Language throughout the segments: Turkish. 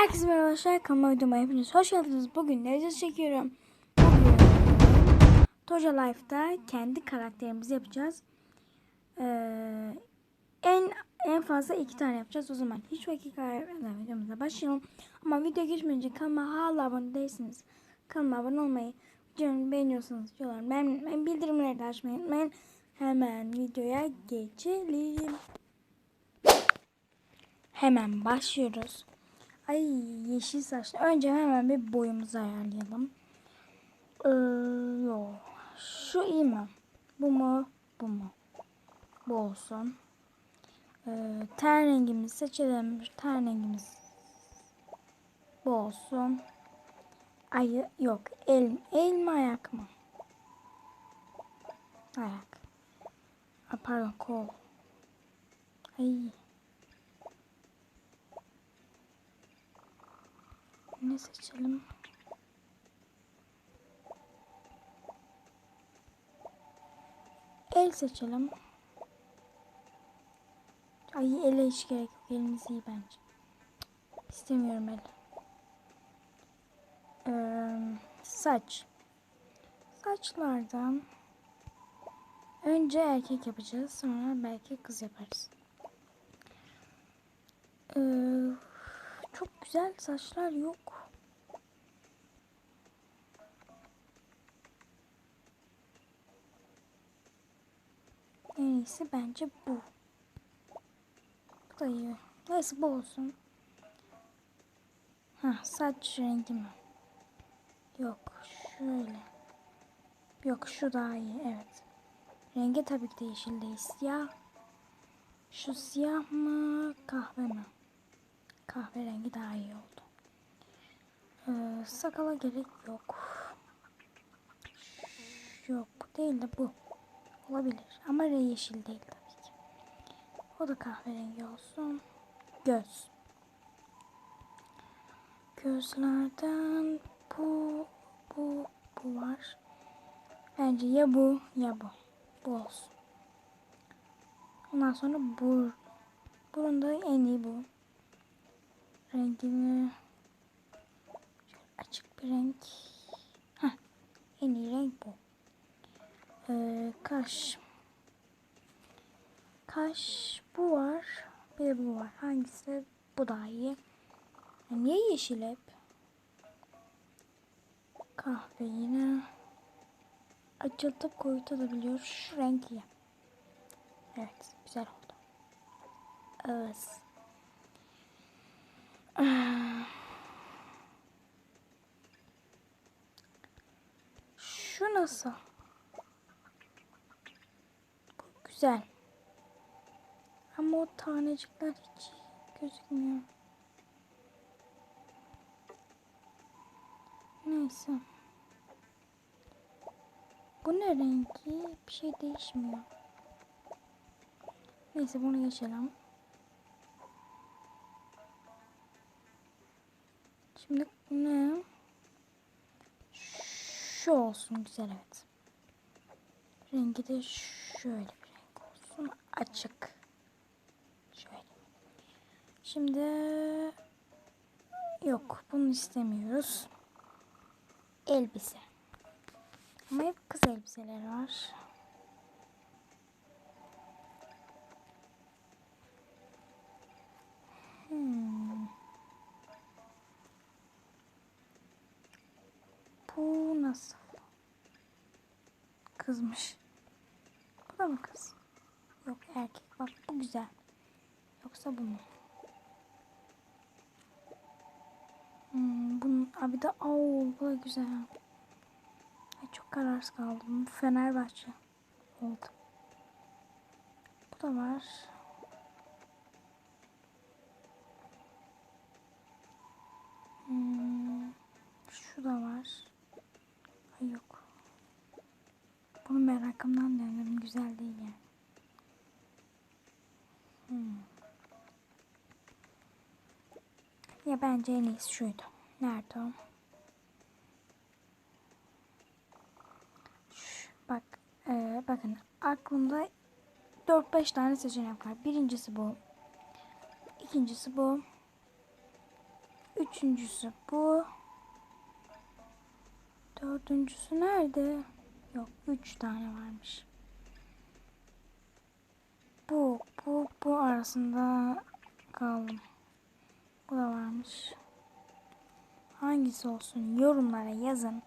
Herkese merhaba arkadaşlar. Kanalıma videoma hepiniz hoş geldiniz. Bugün ne çekiyorum? Bugün Toja Life'da kendi karakterimizi yapacağız. Ee, en en fazla iki tane yapacağız. O zaman hiç vakit kaybetmeden videomuza başlayalım. Ama video geçmeden kanalıma hala abone değilsiniz. Kanalıma abone olmayı, videomu beğeniyorsanız videolarımı beğenmeyi, bildirimleri de açmayı unutmayın. Hemen videoya geçelim. Hemen başlıyoruz. Ay yeşil saçlı. Önce hemen bir boyumuzu ayarlayalım. Ee, yo. Şu iyi mi? Bu mu? Bu mu? Bu olsun. Ee, ten rengimizi seçelim. Ten rengimiz bu olsun. Ay yok. El, el mi ayak mı? Ayak. Aa, pardon kol. Ay. Ne seçelim? El seçelim. Ay ele hiç gerek yok. Elimiz iyi bence. İstemiyorum el. Ee, saç. Saçlardan önce erkek yapacağız. Sonra belki kız yaparız. Ee, çok güzel saçlar yok. En iyisi bence bu. Bu da iyi. Neyse bu olsun. Ha saç rengi mi? Yok şöyle. Yok şu daha iyi evet. Rengi tabii ki de yeşil değil. Siyah. Şu siyah mı kahve mi? Kahverengi daha iyi oldu. Ee, sakala gerek yok. Yok değil de bu. Olabilir ama yeşil değil tabii ki. O da kahverengi olsun. Göz. Gözlerden bu, bu, bu var. Bence ya bu ya bu. Bu olsun. Ondan sonra bur. Burun da en iyi bu. Rengini açık bir renk. Heh, en iyi renk bu. Ee, kaş. Kaş bu var. Bir de bu var. Hangisi? Bu daha iyi. Ya niye yeşil hep? Kahve yine. Açıltıp koyutabiliyor. Şu renk iyi. Evet. Güzel oldu. Evet. Şu nasıl? Bu güzel. Ama o tanecikler hiç gözükmüyor. Neyse. Bu ne rengi? Bir şey değişmiyor. Neyse bunu geçelim. Şimdi ne? Şu olsun güzel evet. Rengi de şöyle bir renk olsun. Açık. Şöyle. Şimdi yok bunu istemiyoruz. Elbise. Ama hep kız elbiseleri var. Hmm. Bu nasıl? Kızmış. Bu da mı kız? Yok erkek. Bak bu güzel. Yoksa bu mu? Hmm, bunun abi de oo bu da güzel. Ay, çok kararsız kaldım. Bu Fenerbahçe oldu. Bu da var. Hmm, şu da var. Yok. Bunu merakımdan deniyorum. Güzel değil yani. Hmm. Ya bence en iyisi şuydu. Nerede o? Bak, e, bakın aklımda 4-5 tane seçenek var. Birincisi bu. İkincisi bu. Üçüncüsü bu. Dördüncüsü nerede? Yok üç tane varmış. Bu, bu, bu arasında kaldım. Bu da varmış. Hangisi olsun yorumlara yazın.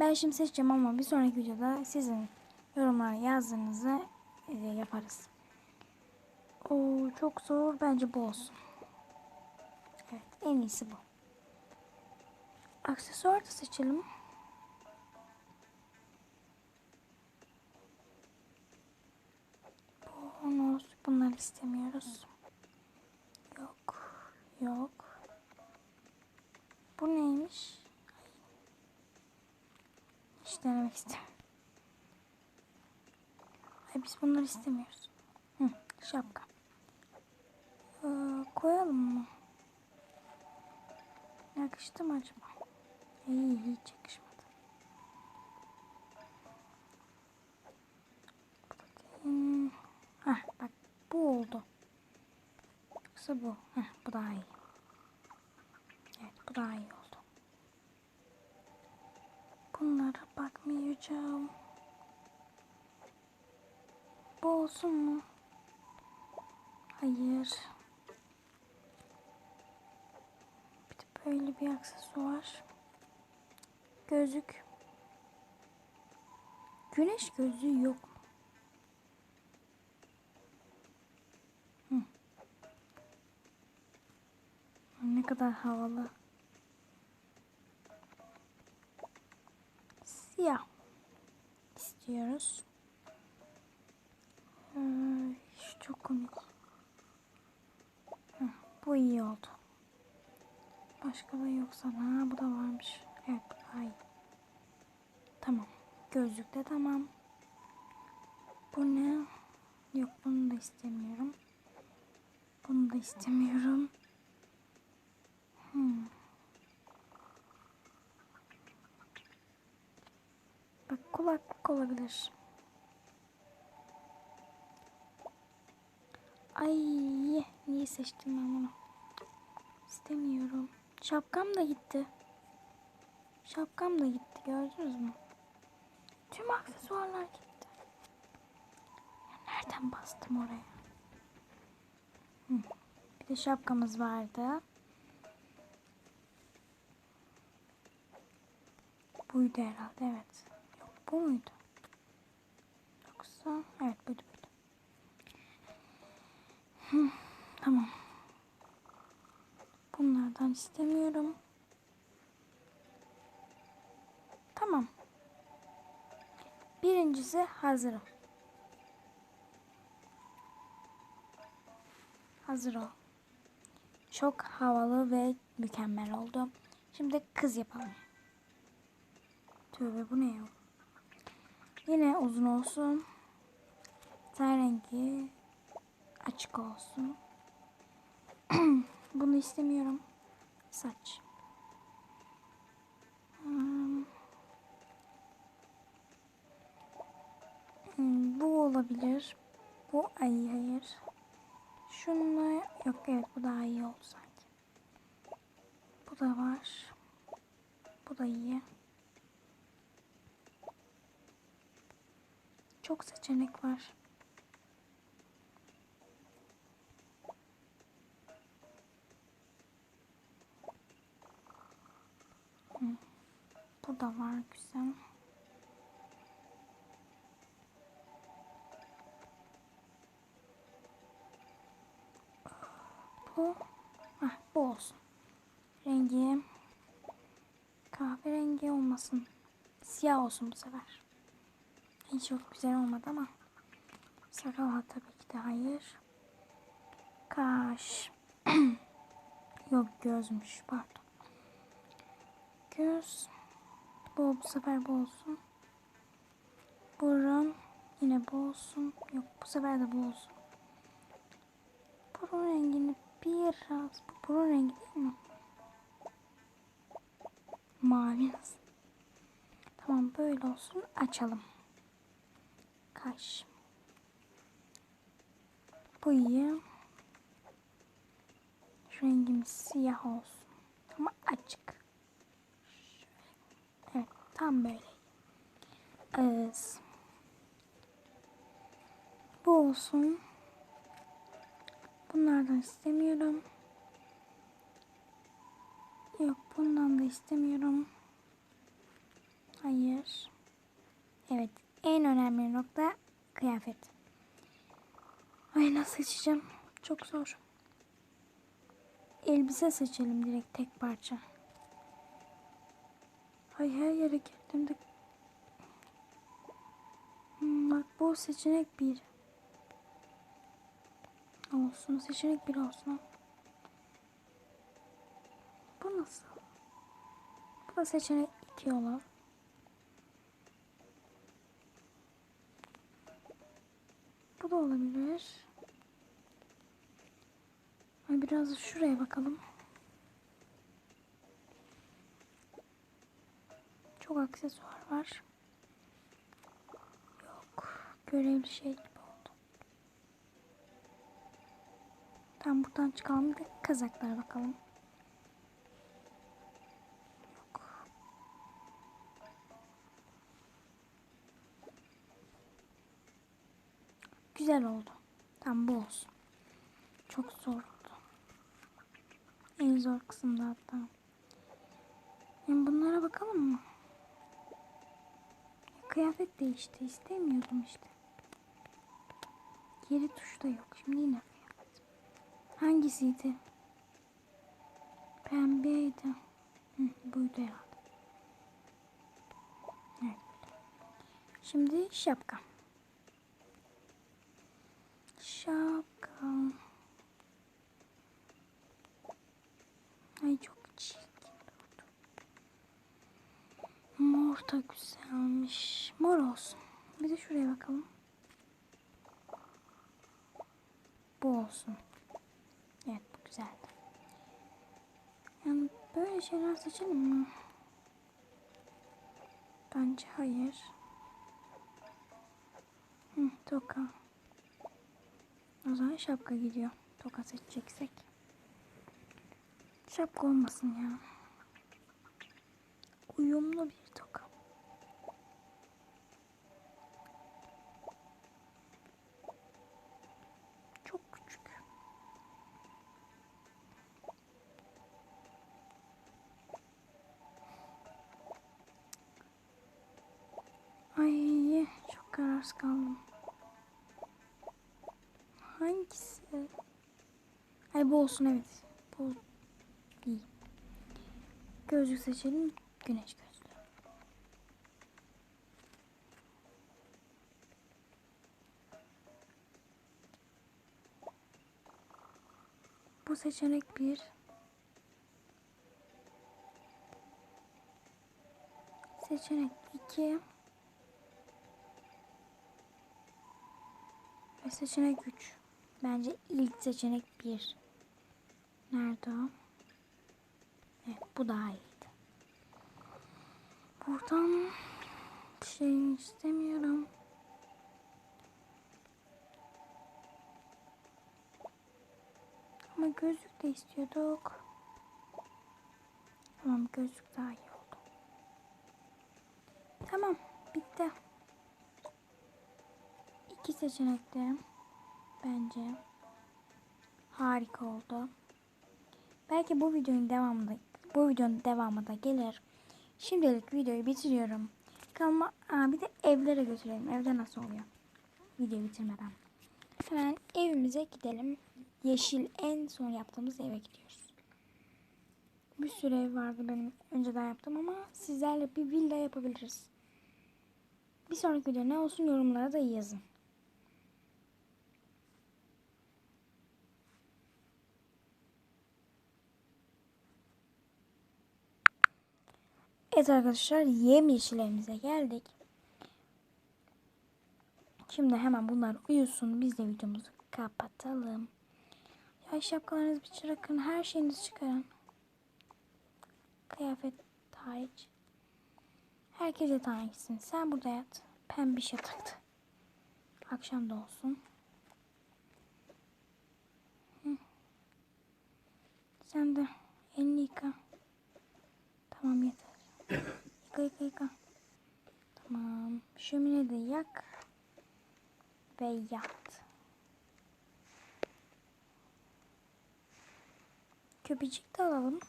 Ben şimdi seçeceğim ama bir sonraki videoda sizin yorumlara yazdığınızı e, yaparız. Oo, çok zor. Bence bu olsun. Evet en iyisi bu. Aksesuar da seçelim. Bonus. Bunları istemiyoruz. Yok. Yok. Bu neymiş? Hiç denemek istemiyorum. Ay biz bunları istemiyoruz. Hı, şapka. Ee, koyalım mı? Yakıştı mı acaba? İyi hiç yakışmadı. Hmm. Heh, bak bu oldu. Yoksa bu. Heh, bu daha iyi. Evet bu daha iyi oldu. Bunlara bakmayacağım. Bu olsun mu? Hayır. Bir de böyle bir aksesuar. Gözlük. Güneş gözlüğü yok mu? Ne kadar havalı. Siyah istiyoruz. Ee, şu çok komik. Bu iyi oldu. Başka da yoksa ha bu da varmış. Evet bu. Tamam. Gözlük de tamam. Bu ne? Yok bunu da istemiyorum. Bunu da istemiyorum. Hmm. Bak kulaklık olabilir. Ay niye seçtim ben bunu? İstemiyorum. Şapkam da gitti. Şapkam da gitti gördünüz mü? Tüm aksesuarlar gitti. Ya nereden bastım oraya? Hı. Bir de şapkamız vardı. Buydu herhalde evet. Yok bu muydu? Yoksa evet buydu buydu. Hı, tamam. Bunlardan istemiyorum. Tamam. Birincisi hazırım. Hazır ol. Çok havalı ve mükemmel oldu. Şimdi kız yapalım. Tövbe bu ne ya? Yine uzun olsun. Ten rengi açık olsun. Bunu istemiyorum. Saç. Hmm. Hmm, bu olabilir. Bu ay hayır. Şununla yok evet bu daha iyi oldu sanki. Bu da var. Bu da iyi. Çok seçenek var. Bu da var güzel. Bu, ah, bu olsun. Rengi kahverengi olmasın. Siyah olsun bu sefer. Hiç çok güzel olmadı ama. Sakal tabii ki de hayır. Kaş. Yok gözmüş pardon. Göz. Bu bu sefer bu olsun. Burun. Yine bu olsun. Yok bu sefer de bu olsun. Burun rengini biraz. Bu burun rengi değil mi? Mavi? Tamam böyle olsun. Açalım. Taş. Bu iyi. Şu rengimiz siyah olsun. Ama açık. Evet tam böyle. Evet. Bu olsun. Bunlardan istemiyorum. Yok bundan da istemiyorum. Hayır. Evet en önemli nokta kıyafet. Ay nasıl seçeceğim? Çok zor. Elbise seçelim direkt tek parça. Ay her yere girdim de. Hmm, bak bu seçenek bir. Olsun seçenek bir olsun. Bu nasıl? Bu da seçenek iki olur. Bu da olabilir. Biraz şuraya bakalım. Çok aksesuar var. Yok. Görevli şey gibi oldu. Tam buradan çıkalım. Bir kazaklara bakalım. Güzel oldu. Tam bu olsun. Çok zor oldu. En zor kısımda hatta. Yani bunlara bakalım mı? Kıyafet değişti. istemiyordum işte. Geri tuşta yok. Şimdi yine kıyafet. Hangisiydi? Pembeydi. Hı, buydu herhalde. Evet. Şimdi şapka. Şapka. Ay çok çirkin durdu. Mor da güzelmiş. Mor olsun. Bir de şuraya bakalım. Bu olsun. Evet bu güzeldi. Yani böyle şeyler seçelim mi? Bence hayır. Hı, toka. O zaman şapka gidiyor. Toka seçeceksek. Şapka olmasın ya. Uyumlu bir toka. Çok küçük. Ay çok kararsız kaldım. Hangisi? Bu olsun evet. Bu iyi. Gözlük seçelim. Güneş gözlüğü. Bu seçenek bir. Seçenek iki. Ve seçenek üç. Bence ilk seçenek bir. Nerede o? Evet bu daha iyiydi. Buradan şey istemiyorum. Ama gözlük de istiyorduk. Tamam gözlük daha iyi oldu. Tamam bitti. İki seçenekte bence harika oldu. Belki bu videonun devamında bu videonun devamı da gelir. Şimdilik videoyu bitiriyorum. Kanalıma aa, bir de evlere götürelim. Evde nasıl oluyor? Video bitirmeden. Hemen evimize gidelim. Yeşil en son yaptığımız eve gidiyoruz. Bir sürü ev vardı benim önceden yaptım ama sizlerle bir villa yapabiliriz. Bir sonraki video ne olsun yorumlara da yazın. Evet arkadaşlar yemyeşil evimize geldik. Şimdi hemen bunlar uyusun. Biz de videomuzu kapatalım. Ya şapkalarınızı bir çırakın. Her şeyinizi çıkarın. Kıyafet hariç. Herkes yatağına gitsin. Sen burada yat. Pembiş yatakta. Akşam da olsun. Hı. Sen de elini yıka. Tamam yeter. Yıka yıka yıka. yak ve yat. Köpecik de alalım.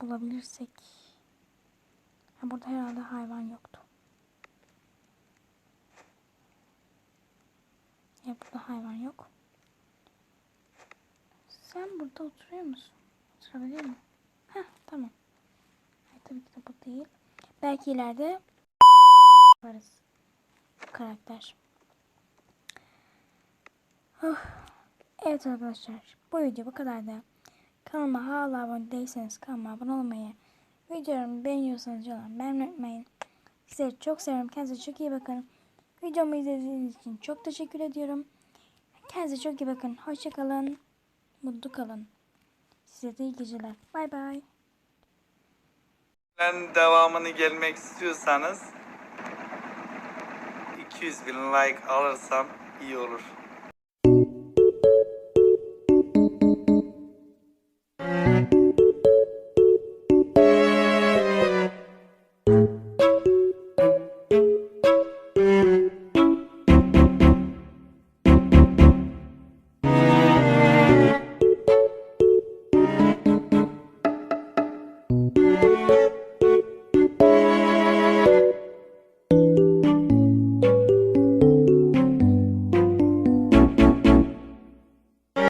Bulabilirsek. Ha, burada herhalde hayvan yoktu. Ya burada hayvan yok. Sen burada oturuyor musun? Oturabilir mi? Heh tamam. Hayır, tabii ki de bu değil. Belki ileride yaparız. Karakter. Oh. Evet arkadaşlar. Bu video bu kadar da. Kanalıma hala abone değilseniz kanalıma abone olmayı, videolarımı beğeniyorsanız canım beğenmeyi unutmayın. Sizleri çok seviyorum. Kendinize çok iyi bakın. Videomu izlediğiniz için çok teşekkür ediyorum. Kendinize çok iyi bakın. Hoşçakalın. Mutlu kalın. Size de iyi geceler. Bay bay. Ben devamını gelmek istiyorsanız 200 bin like alırsam iyi olur.